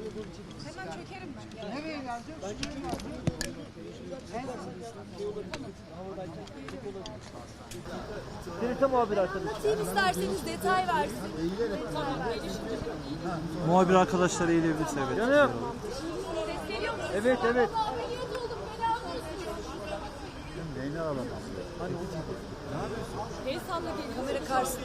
Hemen çökerim ben. Nereye gelecek? Birlikte muhabir arkadaş. Anlatayım isterseniz detay versin. Muhabir arkadaşlar eğilebilirse evet. Canım. Evet evet. Ameliyat oldum. Bela olsun. El salla gel. Kamera karşısında.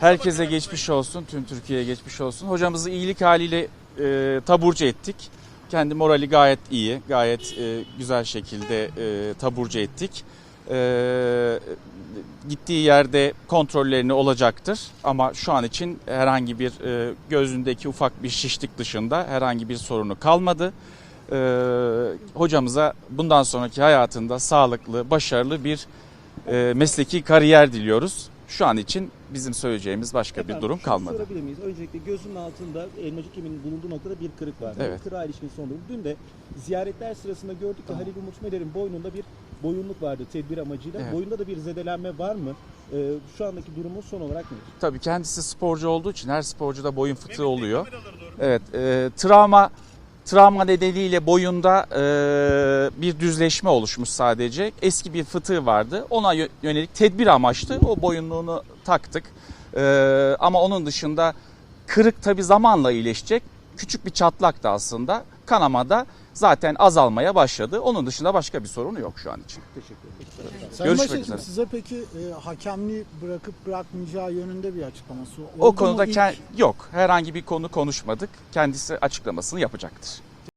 Herkese geçmiş olsun, tüm Türkiye'ye geçmiş olsun. Hocamızı iyilik haliyle e, taburcu ettik. Kendi morali gayet iyi, gayet e, güzel şekilde e, taburcu ettik. E, gittiği yerde kontrollerini olacaktır ama şu an için herhangi bir e, gözündeki ufak bir şişlik dışında herhangi bir sorunu kalmadı. E, hocamıza bundan sonraki hayatında sağlıklı, başarılı bir e, mesleki kariyer diliyoruz. Şu an için bizim söyleyeceğimiz başka bir Efendim, durum şunu kalmadı. Sorabilir miyiz? Öncelikle gözünün altında elmacık kemiğinin bulunduğu noktada bir kırık var. Evet. Kırığa ilişkin son durum. Dün de ziyaretler sırasında gördük ki Halil Umut Meler'in boynunda bir boyunluk vardı tedbir amacıyla. Evet. Boyunda da bir zedelenme var mı? Ee, şu andaki durumu son olarak nedir? Tabii kendisi sporcu olduğu için her sporcuda boyun fıtığı oluyor. Evet, e, travma travma nedeniyle boyunda e, bir düzleşme oluşmuş sadece. Eski bir fıtığı vardı. Ona yö- yönelik tedbir amaçlı o boyunluğunu taktık. E, ama onun dışında kırık tabii zamanla iyileşecek. Küçük bir çatlak da aslında. Kanamada zaten azalmaya başladı. Onun dışında başka bir sorunu yok şu an için. Teşekkür ederim. Sayın Görüşmek üzere. size peki e, hakemliği bırakıp bırakmayacağı yönünde bir açıklaması oldu O mu konuda ilk? ke- yok. Herhangi bir konu konuşmadık. Kendisi açıklamasını yapacaktır.